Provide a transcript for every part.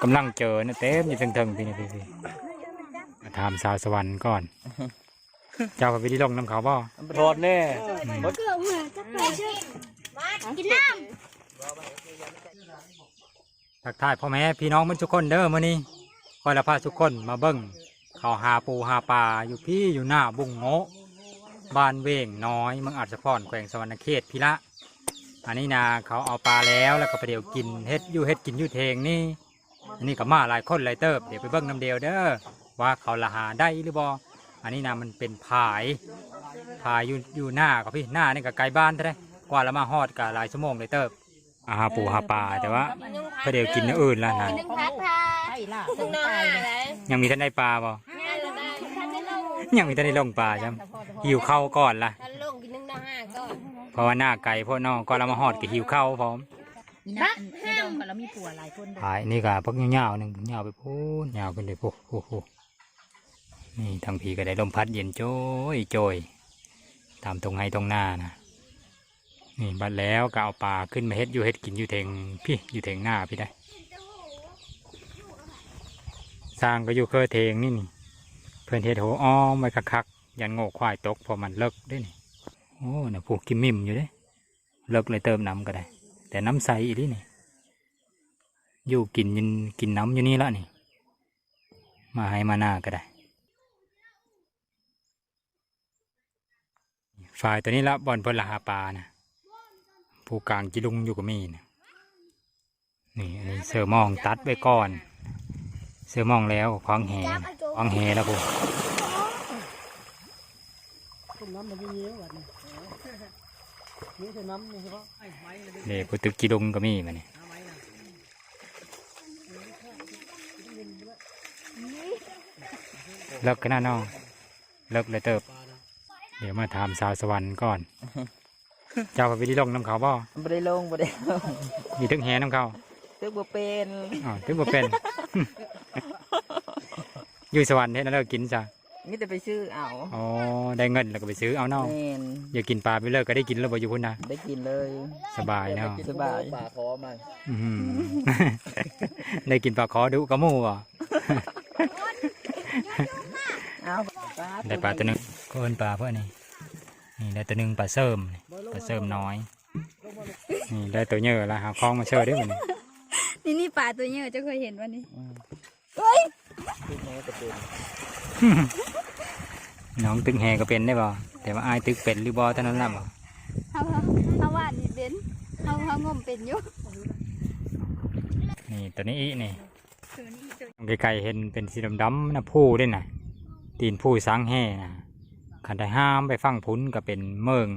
กำลังเจอนะเต็มอยู่เทิงๆพี่นี่พี่พี่มาถามสาวสวรรค์ก่อน เจ้าก็ไปที่ลงน้ำเขาบ่โทษแน่อืมเกือบเหมือนจะไปช่วยกินน้ทักทายพ่อแม่พี่น้องมันทุกคนเด้อมื้อนี้คอยละพาทุกคนมาเบิ่งเขาหาปูหาปลาอยู่พี่อยู่หน้าบุงโงะบ้านเวงน้อยเมืองอัศพรแขวงสวรรณเขตพี่ละ อันนี้นาเขาเอาปลาแล้วแล้วก็ไปเดี๋ยวกินเฮ็ดอยู่เฮ็ดกินอยู่เทงนี่ อันนี้ก็มาหลายคนหลายเติบเดี๋ยวไปเบิ่งน้ำเดียวเด้อว่าเขาละหาได้หรือบ่อันนี้นะมันเป็นผายผายอยู่อยู่หน้ากับพี่หน้านี่ก็ไกลบ้านเท่าไหรกว่าละมาฮอดก็หลายชั่วโมงเลยเติบอาหาปูหาปลาแต่ว่าไปเดี๋ยวกินอย่างอื่นแล้วนะำนึ่งพัดพาไอ้ล่ะนึ่งนอนอะไรยังมีท่านได้ปลาบ่งานละได้ท่านได้ลงยังมีท่านได้ลงปลาใช่ไหมหิวข้าวก่อนล่ะท่านลงกินนึ่งนอนห้าก่อนเพราะว่าหน้าไก่พวกน้องก็ละมาฮอดก็หิวข้าวพร้อมนี่นะ อันนี้ดองกันแล้วมีผัวหลายคนเด้อผายนี่ก็พักยาวๆหนึ่งยาไปพูนยาวขึ้นเลยโอ้โหนี่ทางผีก็ได้ลมพัดเย็นโจยโจยตามตรงไห้ตรงหน้านะนี่บัดแล้วก็เอาปลาขึ้นมาเฮ็ดอยู่เฮ็ดกินอยู่เทงพี่อยู่เทงหน้าพี่ได้สร้างก็อยู่เคอเทงนี่นี่เพื่อนเฮ็ดโหอ้อมไว้คักๆยันโง่ควายตกเพอมันเลิกด้วยนี่โอ้น่ะผูกกิมมิมอยู่เด้เลิกเลยเติมน้ำก็ได้ แต่น้ำใสอีนี่นี่ อยู่กินยินกินน้ำอยู่นี่ละนี่ มาให้มาหน้าก็ได้ฝ่ายตัวนี้ละบอลพละหาปลานะผู้กลางจิลุงอยู่กับมีนะนี่อันนี้เสือมองตัดไว้ก่อน เสือมองแล้วคล้องแหนคล้องแหแล้วผมเนี่ยเด็กผู้ตึกจิลุงก็มีมาเนี่ย น้ำไม้นะ เลิกกันนะน้องเลิกเลยเติบ เดี๋ยวมาถามสาวสวรรค์ก่อน เจ้าก็ไปที่ลงน้ำเขาบ่บ่ได้ลงบ่ได้ลงมีทึงแหน้ำเขาตึกบ่เป็นอ๋อถึงบ่เป็น อยู่สวรรค์เฮ็ดแล้วเลิกกินจ้ะมีแต่ไปซื้อเอาอ๋อได้เงินแล้วก็ไปซื้อเอาเนาะแม่นอย่ากินปลาไปเลิกก็ได้กินแล้วบ่อยู่พุ่นนะได้กินเลย สบายเนาะสบายป่าคอมันอื้อหือได้กินปลาคอดุกระหมูบ่ เอาปลาได้ปลาตัวหนึงก็เอิ้นปลาเพื่อนนี่นี่ได้ตัวหนึงปลาเสริมนี่ปลาเสริมน้อยนี่ได้ตัวเยอะแล้วหาคล้องมาเชื่อได้บ่นี่นี่นี่ปลาตัวเนี้ยจะเคยเห็นวันนี้ตึกแม่ก็เป็นน้องตึกแหก็เป็นได้บ่แต่ว่าอายตึกเป็นหรือบ่เท่านั้นล่ะบ่เขาเขาเขาว่านี่เป็นเขาเขางมเป็นอยู่นี่ตัวนี้อีนี่ตัวนี้ตัวไกลๆเห็นเป็นสีดำๆนะผู้ด้วยนะ ตีนผู้สังแห่นะขันได้ห้ามไปฟังพุ้นก็เป็นเมือง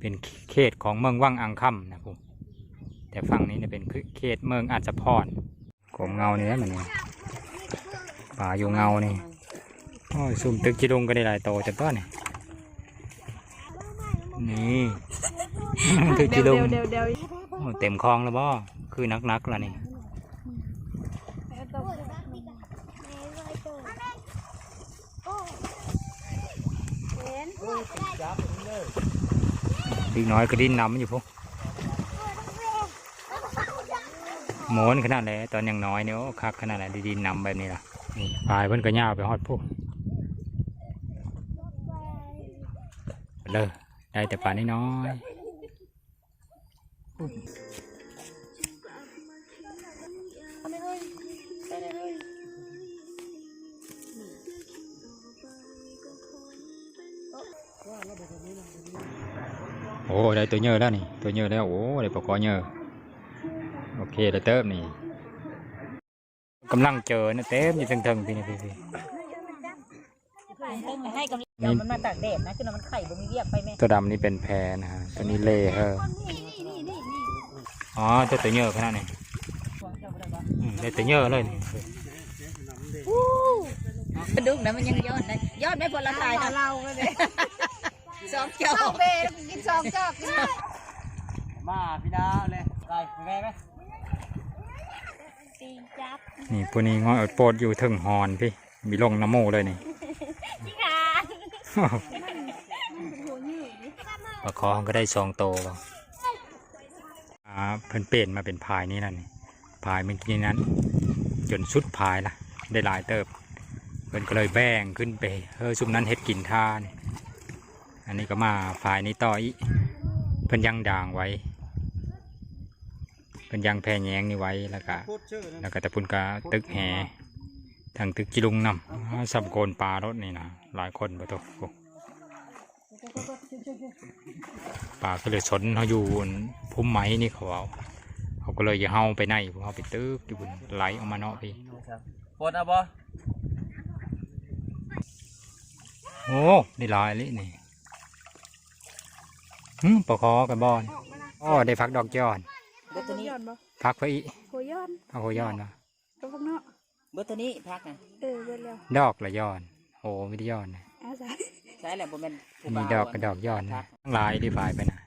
เป็นเขตของเมืองว่างอังคำนะผมแต่ฝั่งนี้เนี่ยเป็นเขตเมืองอาจจะพรกลมเงานี่แหละมันนี่ป่าอยู่เงานี่โอ้ยซุ่มตึกจิลุงก็ได้หลายโตจังต้นนี่นี่ตึกจิลุงเดี๋ยวเดี๋ยวโอ้เต็มคลองแล้วบ่คือนักๆแล้วนี่ อีกน้อยก็ดิ้นน้ำอยู่พวกโมนขนาดไหนตอนยังน้อยเนี่ยคักขนาดไหนดิ้นน้ำแบบนี้ล่ะนี่ปลายเพิ่นก็ย่าวไปฮอดพวกเลยได้แต่ปลาน้อย โอ้ได้ตัวเยอะแล้วนี่ ตัวเยอะแล้ว โอ้ได้ปลากอเยอะโอเคได้เติมนี่กำลังเจอนะเต็มอยู่เทิงๆพี่นี่พี่พี่ให้กำลังเดี๋ยวมันมาตากแดดนะคือมันไข่บ่มีเรียกไปแม่ตัวดำนี่เป็นแพรนะฮะตัวนี้เล่เฮออ๋อตัวตัวเยอะขนาดนี้อืมได้ตัวเยอะเลยนี่กระดูกนะมันยังย้อนได้ย้อนไม่พอละตายนะเราเลย สองเจ้าเอาเบรกินสองจอกมาพี่ดาวเลยไปไปไหมตีจับนี่พวกนี้งอยอดโปดอยู่เทึงหอนพี่มีลงน้ำมูเลยนี่ที่ขาปลาคอก็ได้สองโตวบ่อ่าเพิ่นเปลี่ยนมาเป็นพายนี่นั่นนี่พายเมื่อกี้นั้น จนสุดพายละได้หลายเติบเพิ่นก็เลยแบ่งขึ้นไปเออซุมนั้นเฮ็ดกินทาน อันนี้ก็มาฝ่ายนี้ต่ออีกเพิ่นยังด่างไว้เพิ่นยังแพร่แยงนี่ไว้แล้วก็โคตรเชื่อนะแล้วก็แต่พุ่นก็ตึกแหทางตึกจิลุงนำอ้าสับโกนปลารถนี่นะหลายคนประตูปลาก็เลยสนเขาอยู่บนพุ่มไม้นี่เขาเอาเขาก็เลยอย่าเฮาไปไหนเพราะเขาไปตึกอยู่บนไหลออกมาเนาะพี่ปวดเอาบ่โอ้ได้หลายเลยนี่ หืมปลาคอกับบอนอ๋อได้พักดอกยอนเบอร์ตัวนี้ย้อนบ่พักไปอีกโหย้อนพักโหยอนเนาะก็พวกเนาะเบอร์ตัวนี้พักอะเออเบิดแล้วดอกละยอนโอ้ไม่ได้ยอนนะอาสาใช่แหละบ่แม่นผู้มีบ่าวดอกกับดอกยอดนะทั้งหลายที่ฝ่ายไปนะ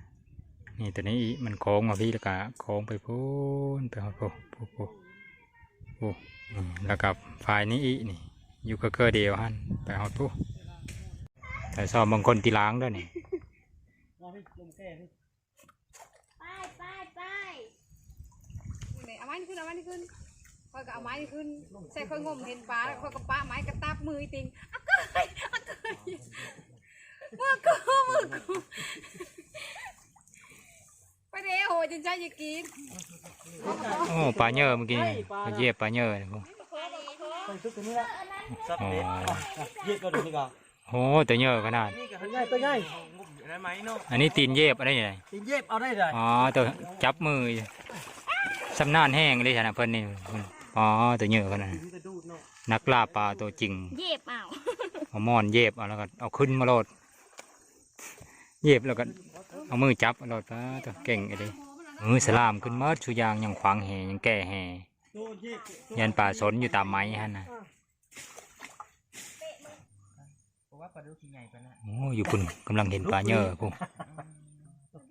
นี่ตัวนี้อีมันโค้งมาพี่แล้วก็โค้งไปพูนไปหอดพูพูพูพูอืมแล้วกับฝ่ายนี้อีนี่อยู่ก็เกอเดียวฮันไปหอดพูแต่ซอมบางคนตีล้างด้วยนี่ ไปไปไปเอาไม้นี่ขึ้นเอาไม้นี่ขึ้นคอยก็เอาไม้นี่ขึ้นใส่คอยงมเห็นปลาแล้วคอยก็ปาไม้กระตับมืออีติงอะเกยอะเกยมือกูมือกูไปเด้โหจนใจจะกินโอ้ปลาเยอะเมื่อกี้นี่มาเหยียบปลาเยอะนี่พวกไปชุดตัวนี้ละซับโอ้เด็ดเย็ดก็ดูนี่ก่อน โหตัวเยอะขนาด นี่กับตัวใหญ่ตัวใหญ่ได้ไหมเนาะอันนี้ตีนเหยียบอะไรนี่ตีนเย็บเอาได้เลยอ๋อตัวจับมือสำนานแห้งเลยฉันะเพิ่นนี่อ๋อตัวเยอะขนาดตีนกระดูดเนาะนักล่าปลาตัวจริง เย็บเอาเอามอนเย็บเอาแล้วก็เอาขึ้นมาโลดเย็บแล้วก็เอามือจับเอาโลดปลาตัวเก่งไอ้ดิมือสลามขึ้นเมิดชุยางยังขวางแหยังแก่แหโดนเย็บยันป่าสนอยู่ตามไม้ฮะนะ เพราะว่า ปลาดุกที่ใหญ่ไปนะโอ้อยู่คุณกำลังเห็นปลาเยอะพุ่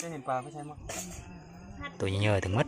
จะเห็นปลาไม่ใช่มั้งตัวเยอะถึงมัด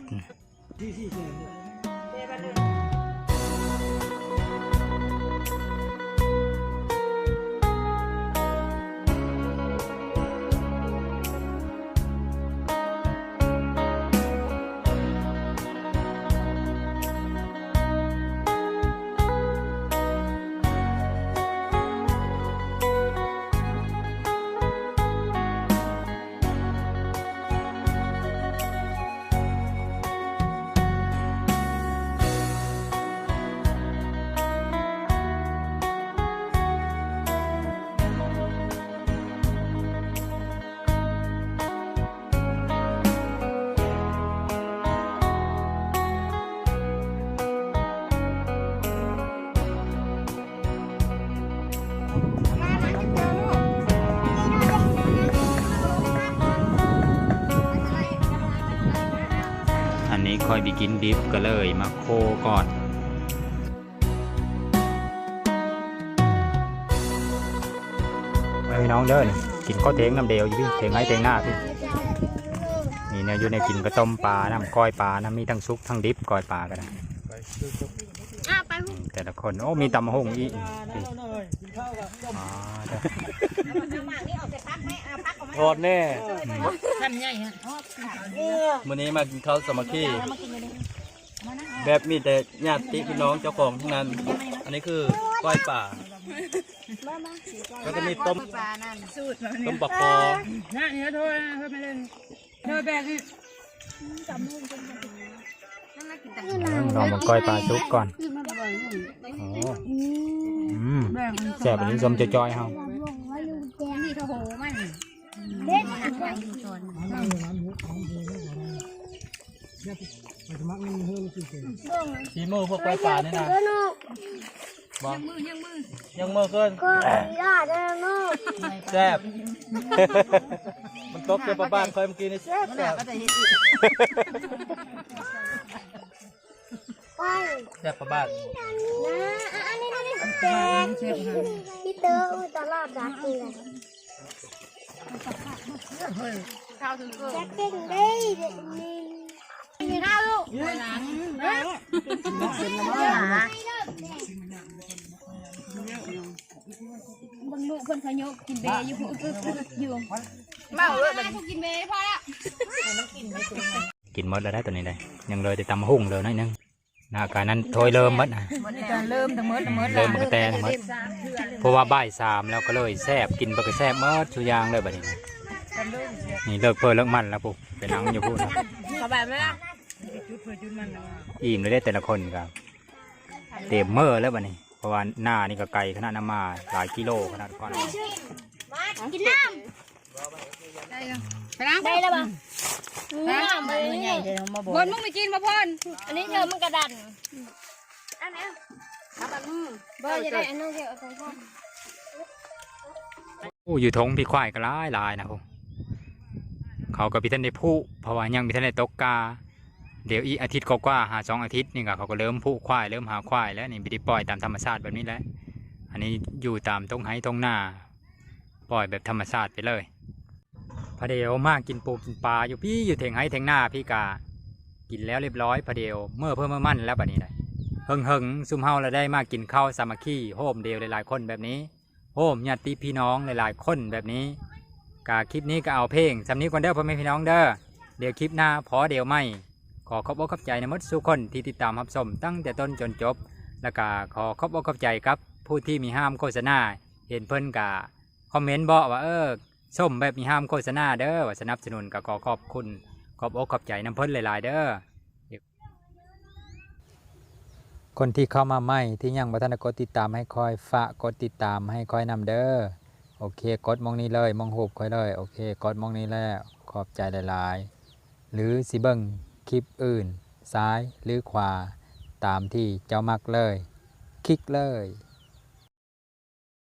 ค่อยไปกินดิฟก็เลยมาโคก่อนไปน้องเด้อนี่กินข้าวเทงน้ำเดียวอยู่พี่เทงไห้เทงหน้าพี่นี่เนี่ยอยู่ในกินก็ต้มปลาน้ำก้อยปลาน้ำมีทั้งซุกทั้งดิบก้อยปลาก็ได้ อะไปอืมแต่ละคนโอ้มีตำมะฮงอีกแล้วหน่อยกินข้าวกับต้มอ๋อเด้อทอดแน่ทำใหญ่ฮะวันนี้มากินข้าวสามัคคีแบบมีแต่ญาติพี่น้องเจ้าของทั้งนั้น อันนี้คือก้อยป่า แล้วก็มีต้มปลานั่นสูตรต้มปลาคอ น่าเนี่ยโทษนะโทษไม่เล่นโทษแบกนี่ลองมาก้อยปลาซุปก่อนคือมันบ่อยโอ้อืมแซ่บอันนี้สมจะจอยๆเฮานี่ ก็โหมันเด็ดหนักไปอยู่ชนน้ำน้ำข องเธอแล้วก็ได้เนี่ยไปสมัครเงินเฮือนสิเกินสีมือพวกก้อยป่านี่นะบอกมือยังมือยังมือเกินก็ยอดเลยลูกแซ่บมันตกเกี่ยวกับบ้านคอยเมื่อกี้นี่แซ่บแซ่บไปแซ่บกับบ้านนะอันนี้นี่แจกพี่เตอร์ตลอดรักเลยข้าวถึงเกินแจกเก่งได้มีข้าวลูกหลังบาง คนเขายกกินเบย์อยู่อึกอึกอึกอยู่เมาเลยแบบกินเบย์พอแล้วกินหมดแล้วได้ตัวนี้ได้ยังเลยแต่ตำมะฮงเลยหนิดนึงหน้าการนั้นโถยเริ่มหมดนะมันจะเริ่มทั้งหมดทั้งหมดเริ่มมันก็แต่ทั้งหมดเพราะว่าบ่ายสามแล้วก็เลยแซ่บกินไปก็แซ่บหมดทุกอย่างเลยบัดนี้นะนี่เลิกเพิ่นเลิกมันแล้วปุ๊บไปนั่งอยู่พูดนะสบายไหมล่ะอิ่มเลยได้แต่ละคนครับเต็มเมื่อแล้วบัดนี้ เพราะว่าหน้านี่ก็ไกลขนาดน้ำมาหลายกิโลขนาดก่อนกินน้ไปล้างำได้แล้วป่ะน้ำเลยใหญ่เลยมาบอกบนมึงไม่กินมาพ่นอันนี้เธอมันกระดันอันนี้เอาแบบมือบ่จะได้อันนู้นเกี่ยวกับพ่อโอ้อยู่ทงพี่ควายก็หลายหลายนะผมเขาก็พี่ท่านได้ผู้เพราะว่ายังพี่ท่านได้ตกกา เดี๋ยวอีอาทิตย์กว่าหาสองอาทิตย์นี่ก็เขาก็เริ่มผู้ควายเริ่มหาควายแล้วนี่ไม่ได้ปล่อยตามธรรมชาติแบบนี้แล้วอันนี้อยู่ตามตรงไห้ตรงหน้า ปล่อยแบบธรรมชาติไปเลยพอเดียวมากกินปูกินปลาอยู่พี่อยู่เถงไห้เถงหน้าพี่กากินแล้วเรียบร้อยพอเดียวเมื่อเพิ่มเมื่อมั่นแล้วแบบนี้เลยเฮงเฮงซุ่มเฮาเราได้มากกินข้าวสามัคคีโฮมเดียวหลายๆคนแบบนี้โฮมญาติพี่น้องหลายๆคนแบบนี้กาคลิปนี้ก็เอาเพลงสำนี้ก่อนเด้อพ่อแม่พี่น้องเด้อเดี๋ยวคลิปหน้าพอเดียวไม่ ขอขอบอกขอบใจนมดสุคนที่ติดตามรับชมตั้งแต่ต้นจนจบ แล้วก็ขอขอบอกขอบใจครับ ผู้ที่มีห้ามโฆษณา เห็นเพิ่นกะคอมเมนต์บอกว่าเออส้มแบบมีห้ามโฆษณาเด้อว่าสนับสนุนก็ขอขอบคุณ ขอบอกขอบใจน้ำเพิ่นหลาย ๆ เด้อคนที่เข้ามาใหม่ที่ยังบ่ทันกดติดตามให้คอยฝากกดติดตามให้คอยนำเด้อโอเคกดมองนี้เลยมองหูบคอยเลยโอเคกดมองนี้แล้วขอบใจหลาย ๆ หรือสิเบิง คลิปอื่น ซ้ายหรือขวา ตามที่เจ้ามักเลย คลิกเลย